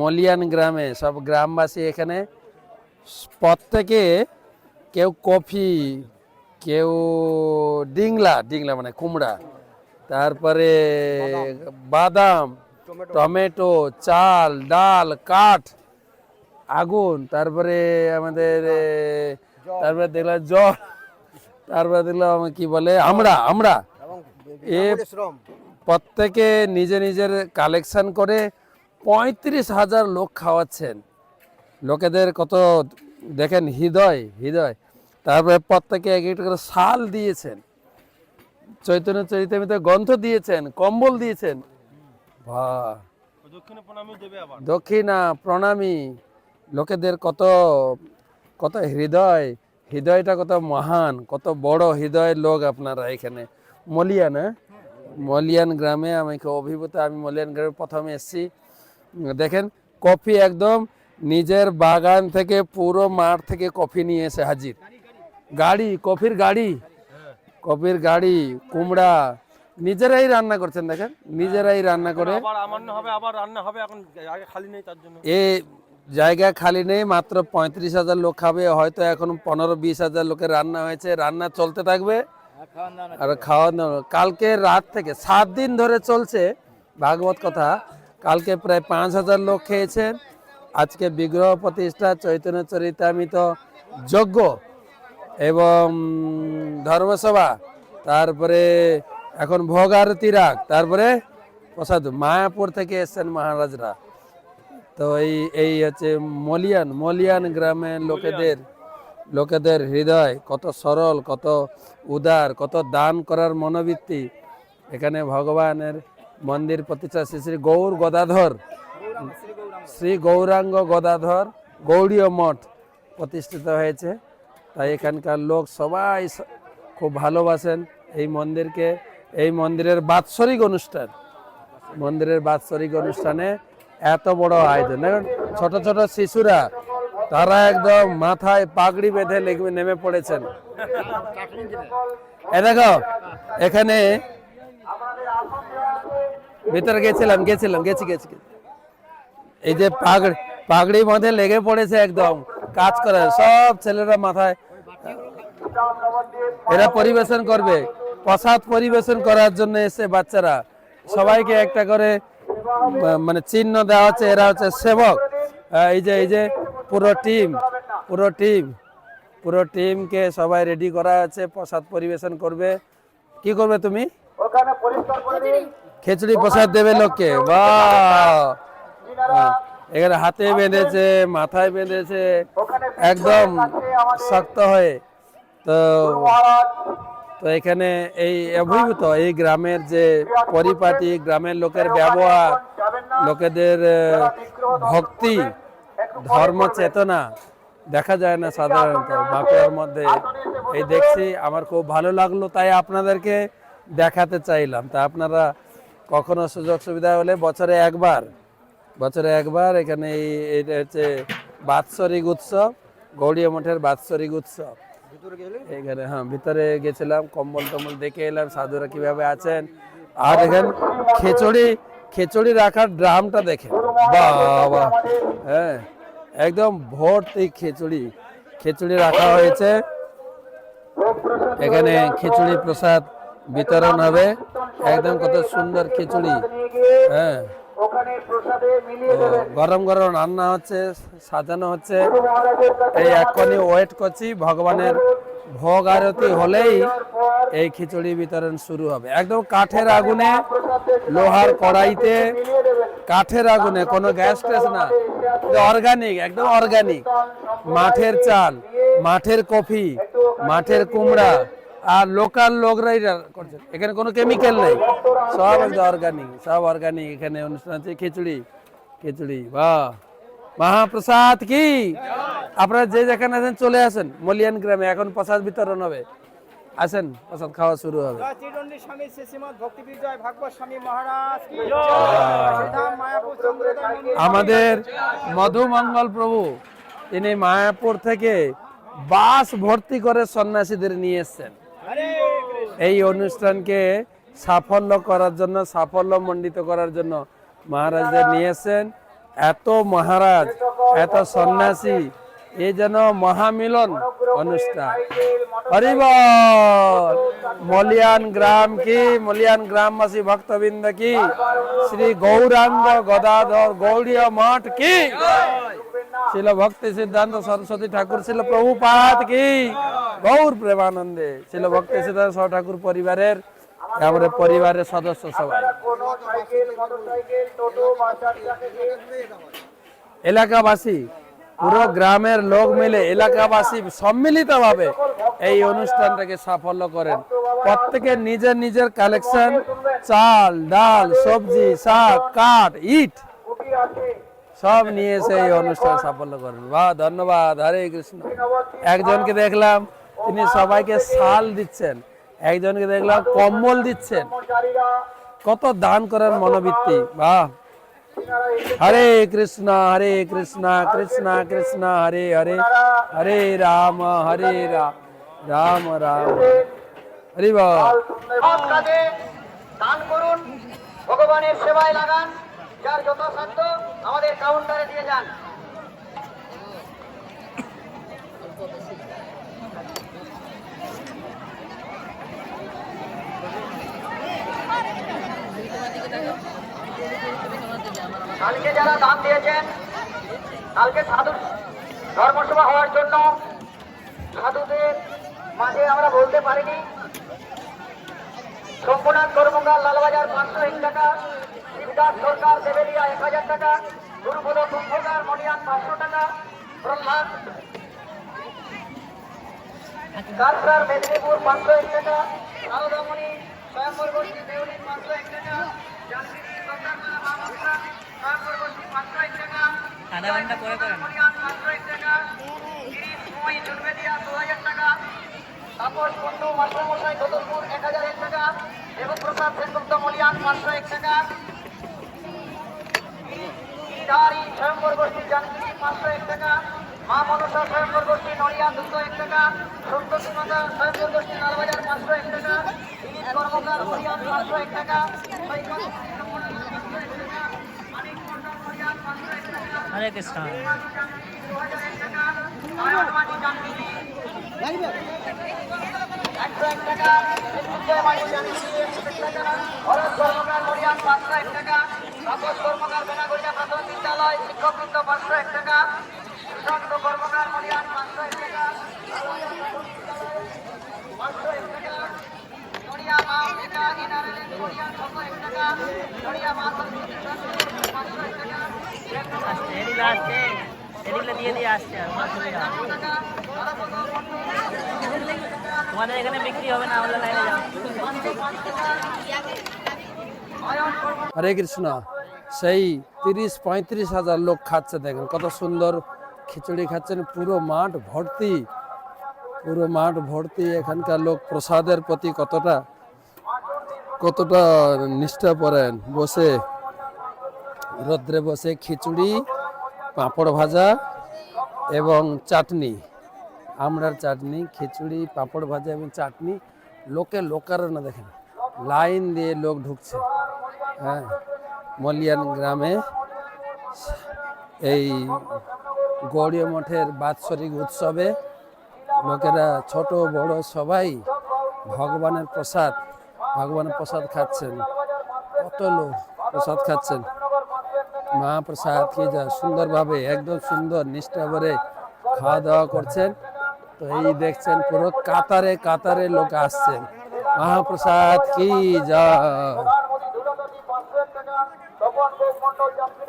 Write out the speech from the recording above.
মলিয়ান গ্রামে সব গ্রামবাসী এখানে প্রত্যেকে কেউ কফি কেউ ডিংলা ডিংলা মানে কুমড়া তারপরে বাদাম টমেটো চাল ডাল কাঠ আগুন তারপরে আমাদের তারপরে দেখলাম জল তারপরে দেখলাম কি বলে আমরা আমরা এ প্রত্যেকে নিজে নিজের কালেকশন করে পঁয়ত্রিশ হাজার লোক খাওয়াচ্ছেন। লোকেদের কত দেখেন হৃদয় হৃদয়। তারপরে প্রত্যেকে এক একটা করে শাল দিয়েছেন। চৈতন্য চরিতামিতে গ্রন্থ দিয়েছেন কম্বল দিয়েছেন। দক্ষিণে প্রণামী। লোকেদের কত কত হৃদয় হৃদয়টা কত মহান কত বড় হৃদয়ের লোক আপনারা এখানে। মলিয়ান হ্যাঁ? মলিয়ান গ্রামে আমি খুব অভিভূত আমি মলিয়ান গ্রামে প্রথমে এসেছি। দেখেন কফি একদম নিজের বাগান থেকে পুরো মাঠ থেকে কফি নিয়ে এসে হাজির। গাড়ি কফির গাড়ি কফির গাড়ি কুমড়া নিজেরাই রান্না করছেন দেখেন নিজেরাই রান্না করে। এ জায়গা খালি নেই মাত্র পঁয়ত্রিশ হাজার লোক খাবে হয়তো এখন পনেরো বিশ হাজার লোকের রান্না হয়েছে রান্না চলতে থাকবে। আর খাওয়া দাওয়া কালকে রাত থেকে সাত দিন ধরে চলছে ভাগবত কথা। কালকে প্রায় পাঁচ হাজার লোক খেয়েছেন। আজকে বিগ্রহ প্রতিষ্ঠা চৈতন্য চরিতামিত যজ্ঞ এবং ধর্মসভা তারপরে এখন ভোগ আরতি রাগ তারপরে প্রসাদ। মায়াপুর থেকে এসছেন মহারাজরা। তো এই এই হচ্ছে মলিয়ান মলিয়ান গ্রামের লোকেদের লোকেদের হৃদয় কত সরল কত উদার কত দান করার মনোবৃত্তি। এখানে ভগবানের মন্দির প্রতিষ্ঠা শ্রী শ্রী গৌর গদাধর। শ্রী গৌরাঙ্গ গদাধর গৌড়ীয় মঠ প্রতিষ্ঠিত হয়েছে। তাই এখানকার লোক সবাই খুব ভালোবাসেন এই মন্দিরকে। এই মন্দিরের বাৎসরিক অনুষ্ঠান। মন্দিরের বাৎসরিক অনুষ্ঠানে এত বড় আয়োজন। ছোট ছোট শিশুরা, তারা একদম মাথায় পাগড়ি বেঁধে নেমে পড়েছেন। এ দেখো, এখানে ভিতরে গেছিলাম গেছিলাম, গেছি গেছি। এই যে পাগড়ি পাগড়ি মধ্যে লেগে পড়েছে একদম, কাজ করে, সব ছেলেরা মাথায়। এরা পরিবেশন করবে, প্রসাদ পরিবেশন করার জন্য এসে বাচ্চারা। সবাইকে একটা করে মানে চিহ্ন দেওয়া হচ্ছে, এরা হচ্ছে সেবক। এই যে এই যে, পুরো টিম পুরো টিম, পুরো টিমকে সবাই রেডি করা আছে, প্রসাদ পরিবেশন করবে। কি করবে তুমি? খিচুড়ি প্রসাদ দেবে লোককে। হ্যাঁ, এখানে হাতে বেঁধেছে মাথায় বেঁধেছে একদম শক্ত হয়ে। তো তো এখানে এই অভিভূত এই গ্রামের যে পরিপাটি গ্রামের লোকের ব্যবহার লোকেদের ভক্তি ধর্ম চেতনা দেখা যায় না সাধারণত বাঁকুড়ার মধ্যে। এই দেখছি আমার খুব ভালো লাগল তাই আপনাদেরকে দেখাতে চাইলাম। তা আপনারা কখনো সুযোগ সুবিধা হলে বছরে একবার বছরে একবার এখানে এই এটা হচ্ছে বাৎসরিক উৎসব গৌড়িয়া মঠের বাৎসরিক উৎসব। এখানে হ্যাঁ ভিতরে গেছিলাম কম্বল টম্বল দেখে এলাম সাধুরা কীভাবে আছেন। আর দেখেন খিচুড়ি খিচুড়ি রাখার ড্রামটা দেখেন। বাবা হ্যাঁ একদম ভর্তি খিচুড়ি খিচুড়ি রাখা হয়েছে। এখানে খিচুড়ি প্রসাদ বিতরণ হবে। একদম কত সুন্দর খিচুড়ি। হ্যাঁ। তো গরম গরম রান্না হচ্ছে, সাজানো হচ্ছে। এই এক্ষুনি ওয়েট করছি, ভগবানের ভোগ আরতি হলেই এই খিচুড়ি বিতরণ শুরু হবে। একদম কাঠের আগুনে, লোহার কড়াইতে, কাঠের আগুনে, কোনো গ্যাস ট্যাস না। অর্গানিক একদম অর্গানিক মাঠের চাল, মাঠের কফি, মাঠের কুমড়া আর লোকাল লোকরাই রা- করছে। এখানে কোনো কেমিক্যাল নেই। সব একদম অর্গানিক সব অর্গানিক এখানে অনুষ্ঠান হচ্ছে খিচুড়ি খিচুড়ি বাহ। মহাপ্রসাদ কি? আপনারা যে যেখানে আছেন চলে আসেন। মলিয়ান গ্রামে এখন প্রসাদ বিতরণ হবে। আসেন প্রসাদ খাওয়া শুরু হবে। স্বামী শ্রী ভক্তি বিজয় ভাগবত স্বামী মহারাজ কি? জয়। শ্রীধাম মায়াপুর চন্দ্রোদয় মন্দির। আমাদের মধুমঙ্গল প্রভু তিনি মায়াপুর থেকে বাস ভর্তি করে সন্ন্যাসীদের নিয়ে এসছেন। এই অনুষ্ঠানকে সাফল্য করার জন্য, সাফল্য মণ্ডিত করার জন্য মহারাজদের নিয়েছেন। এত মহারাজ, এত সন্ন্যাসী এই যেন মহামিলন অনুষ্ঠান। হরিবল! মলিয়ান গ্রাম কি? মলিয়ান গ্রামবাসী, ভক্তবৃন্দ কি? শ্রী গৌরাঙ্গ গদাধর গৌড়ীয় মঠ কি? ছিল ভক্তি সিদ্ধান্ত সরস্বতী ঠাকুর ছিল প্রভুপাত কি? গৌর প্রেমানন্দে ছিল ভক্তি সিদ্ধান্ত ঠাকুর পরিবারের আমরা পরিবারের সদস্য সবাই। এলাকাবাসী, পুরো গ্রামের লোক মিলে এলাকাবাসী সম্মিলিত ভাবে এই অনুষ্ঠানটাকে সাফল্য করেন। প্রত্যেকে নিজের নিজের কালেকশন চাল, ডাল, সবজি, শাক, কাঠ, ইট। সব নিয়ে এসে এই অনুষ্ঠান সাফল্য করেন। বাহ, ধন্যবাদ। হরে কৃষ্ণ। একজনকে দেখলাম, তিনি সবাইকে শাল দিচ্ছেন। একজনকে দেখলাম, কম্বল দিচ্ছেন। কত দান করার মনোবৃত্তি। বাহ। হরে কৃষ্ণ হরে কৃষ্ণ কৃষ্ণ কৃষ্ণ, হরে হরে। হরে রাম হরে রাম রাম রাম। হরি দান করুন। ভগবানের সেবায় লাগান। যার যথাসাধ্য আমাদের কাউন্টারে দিয়ে যান। কালকে যারা দান দিয়েছেন, কালকে সাধু ধর্মসভা হওয়ার জন্য সাধুদের মাঝে আমরা বলতে পারিনি। শম্ভুনাথ কর্মকার লালবাজার পাঁচশো এক টাকা। শিবদাস সরকার দেবেলিয়া এক হাজার টাকা গুরুপদ কুম্ভকার মনিয়ান পাঁচশো টাকা প্রহ্লাদ কালসার মেদিনীপুর পাঁচশো এক টাকা সারদামণি স্বয়ম্বর গোষ্ঠী দেউলি পাঁচশো এক টাকা আধা ঘণ্টা পরে করেন। হাজার মাস্টারমশাই এক হাজার এক টাকা দেবপ্রসাদ সেনগুপ্ত মলিয়ান পাঁচশো এক টাকা ইধারি স্বয়ম্বর গোষ্ঠী জানগিরি পাঁচশো এক টাকা মা মনসা স্বয়ম্বর গোষ্ঠী নড়িয়া দুশো এক টাকা সন্তোষী মাতা স্বয়ম্বর গোষ্ঠী লালবাজার পাঁচশো এক টাকা দিলীপ কর্মকার হরিয়ান পাঁচশো এক টাকা হরিয়ান হরে কৃষ্ণ। একশো এক টাকা মৃত্যুঞ্জয় মাটি জানগিরি একশো এক টাকা ভরত কর্মকার মরিয়ান পাঁচশো এক টাকা তাপস কর্মকার বেনাগরিয়া প্রাথমিক বিদ্যালয় শিক্ষকবৃন্দ পাঁচশো এক টাকা সুশান্ত কর্মকার মরিয়ান পাঁচশো এক টাকা পাঁচশো এক টাকা নড়িয়া মা অম্বিকা ইনারেলেন মরিয়ান ছশো এক টাকা নড়িয়া মা সরস্বতী পাঁচশো এক টাকা আসছে এদিকে আসছে এদিকে দিয়ে দিয়ে আসছে। তোমাদের এখানে বিক্রি হবে না আমাদের লাইনে যাও হরে কৃষ্ণ। সেই তিরিশ পঁয়ত্রিশ হাজার লোক খাচ্ছে, দেখেন কত সুন্দর খিচুড়ি খাচ্ছেন। পুরো মাঠ ভর্তি, পুরো মাঠ ভর্তি। এখানকার লোক প্রসাদের প্রতি কতটা কতটা নিষ্ঠা পড়েন। বসে, রোদ্রে বসে খিচুড়ি, পাঁপড় ভাজা এবং চাটনি। আমড়ার চাটনি, খিচুড়ি, পাঁপড় ভাজা এবং চাটনি। লোকে লোকারণ্য দেখেন, লাইন দিয়ে লোক ঢুকছে। হ্যাঁ মলিয়ান গ্রামে এই গৌড়ীয় মঠের বাৎসরিক উৎসবে লোকেরা ছোট, বড় সবাই ভগবানের প্রসাদ ভগবানের প্রসাদ খাচ্ছেন। কত লোক প্রসাদ খাচ্ছেন। মহাপ্রসাদ কি যা সুন্দরভাবে, একদম সুন্দর নিষ্ঠা করে খাওয়া দাওয়া করছেন। তো এই দেখছেন পুরো কাতারে কাতারে লোক আসছেন। মহাপ্রসাদ কি যা know your